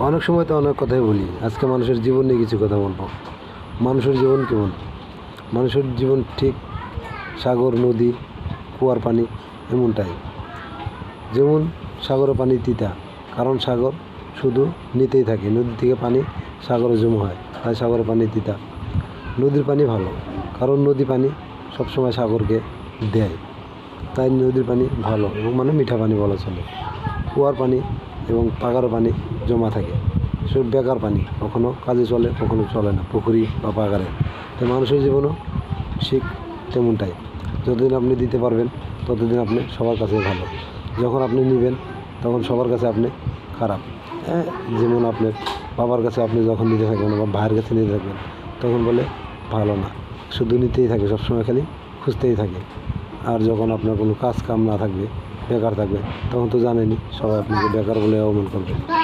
অনেক সময় তো অনেক কথাই বলি। আজকে মানুষের জীবন নিয়ে কিছু কথা বলব। মানুষের জীবন কেমন? মানুষের জীবন ঠিক, সাগর, নদী, কুয়ার পানি এমনটাই। যেমন সাগরের পানি তিতা, কারণ সাগর শুধু নিতেই থাকে। নদী থেকে পানি সাগরে জমা হয়, তাই সাগরের পানি তিতা। নদীর পানি ভালো, কারণ নদী পানি সবসময় সাগরকে দেয়। তাই নদীর পানি ভালো এবং মানে মিঠা পানি বলা চলে। কুয়ার পানি এবং পাকার পানি জমা থাকে। সব বেকার পানি, কখনো কাজে চলে, কখনো চলে না, পুকুরি বা পাকারে। তো মানুষের জীবনও ঠিক তেমনটাই। যতদিন আপনি দিতে পারবেন, ততদিন আপনি সবার কাছে ভালো। যখন আপনি নেবেন, তখন সবার কাছে আপনি খারাপ। হ্যাঁ যেমন আপনার বাবার কাছে আপনি যখন নিতে থাকবেন বা ভাইয়ের কাছে নিতে থাকবেন, তখন বলে ভালো না। শুধু নিতেই থাকে, সবসময় খালি খুঁজতেই থাকে। আর যখন আপনার কোনো কাজ কাম না থাকবে বেকার থাকবে তখন তো জানেনই সবাই আপনাকে বেকার বলে অবমান করবে।